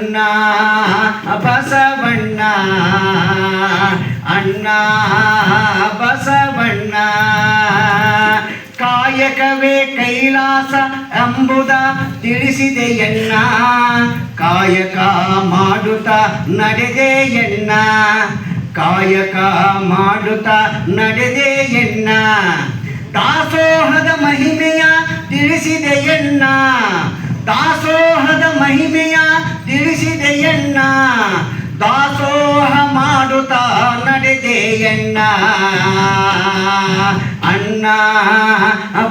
ಅಣ್ಣ, ಬಸವಣ್ಣ ಅಣ್ಣ, ಬಸವಣ್ಣ. ಕಾಯಕವೇ ಕೈಲಾಸ ಎಂಬುದ ತಿಳಿಸಿದೆಯಣ್ಣ ಕಾಯಕ ಮಾಡುತ್ತ ನಡೆದೆಯಣ್ಣ ಕಾಯಕ ಮಾಡುತ್ತ ನಡೆದೆಯಣ್ಣ ದಾಸೋಹದ ಮಹಿಮೆಯ ನಡೆದೆಯಣ್ಣ ಅಣ್ಣ,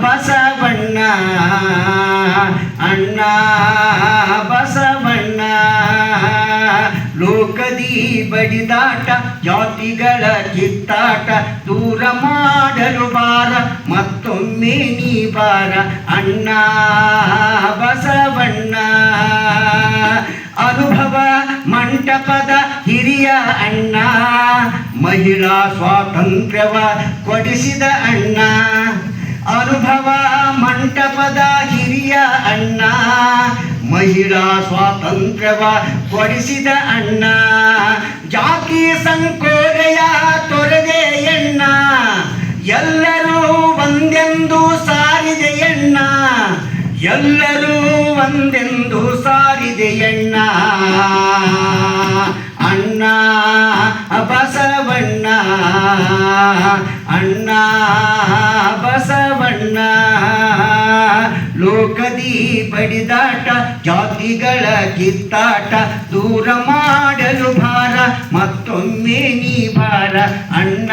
ಬಸವಣ್ಣ ಅಣ್ಣ, ಬಸವಣ್ಣ. ಲೋಕದಿ ಬಡಿದಾಟ, ಜಾತಿಗಳ ಕಿತ್ತಾಟ, ದೂರ ಮಾಡಲು ಬಾರ, ಮತ್ತೊಮ್ಮೆ ನೀ ಬಾರ, ಅಣ್ಣ, ಬಸವಣ್ಣ. ಅನುಭವ ಮಂಟಪದ ಹಿರಿಯ ಅಣ್ಣ ಮಹಿಳಾ ಸ್ವಾತಂತ್ರ್ಯವ ಕೊಡಿಸಿದ ಅಣ್ಣ. ಅನುಭವ ಮಂಟಪದ ಹಿರಿಯ ಅಣ್ಣ. ಮಹಿಳಾ ಸ್ವಾತಂತ್ರ್ಯವ ಕೊಡಿಸಿದ ಅಣ್ಣ. ಜಾತಿ ಸಂಕೋಲೆಯ ತೊರೆದೆ ಎಣ್ಣ. ಎಲ್ಲರೂ ಒಂದೆಂದು ಸಾರಿದೆಯಣ್ಣ ಎಲ್ಲರೂ ಒಂದೆಂದು ಸಾರಿದೆಯಣ್ಣ ಅಣ್ಣ. ಬಸವಣ್ಣ ಅಣ್ಣ ಬಸವಣ್ಣ. ಲೋಕದಿ ಬಡಿದಾಟ, ಜಾತಿಗಳ ಕಿತ್ತಾಟ, ದೂರ ಮಾಡಲು ಭಾರ, ಮತ್ತೊಮ್ಮೆ ನೀ ಭಾರ ಅಣ್ಣ,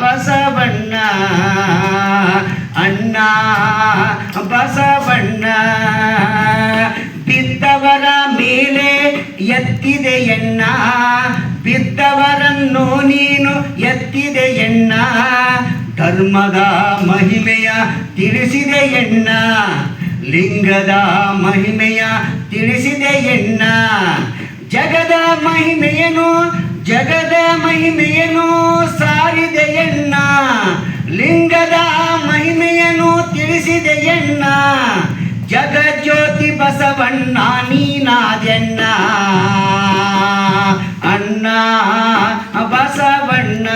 ಬಸವಣ್ಣ. ಅಣ್ಣ, ಬಸವಣ್ಣ. ಬಿದ್ದವರ ಮೇಲೆ ಎತ್ತಿದೆಯಣ್ಣ ಬಿದ್ದವರನ್ನು ನೀನು ಎತ್ತಿದೆ ಎಣ್ಣ. ಧರ್ಮದ ಮಹಿಮೆಯ ತಿಳಿಸಿದೆ ಎಣ್ಣ. ಲಿಂಗದ ಮಹಿಮೆಯ ತಿಳಿಸಿದೆ ಎಣ್ಣ. ಜಗದ ಮಹಿಮೆಯನು? ಜಗದ ಮಹಿಮೆಯನು? ಸಾರಿದೆ ಎಣ್ಣ. ಲಿಂಗದ ಮಹಿಮೆಯನು? ತಿಳಿಸಿದೆ ಎಣ್ಣ. ಜಗಜ್ಯೋತಿ ಬಸವಣ್ಣ ನೀನಾದ್ಯಣ್ಣ ಅಣ್ಣ ಬಸವಣ್ಣ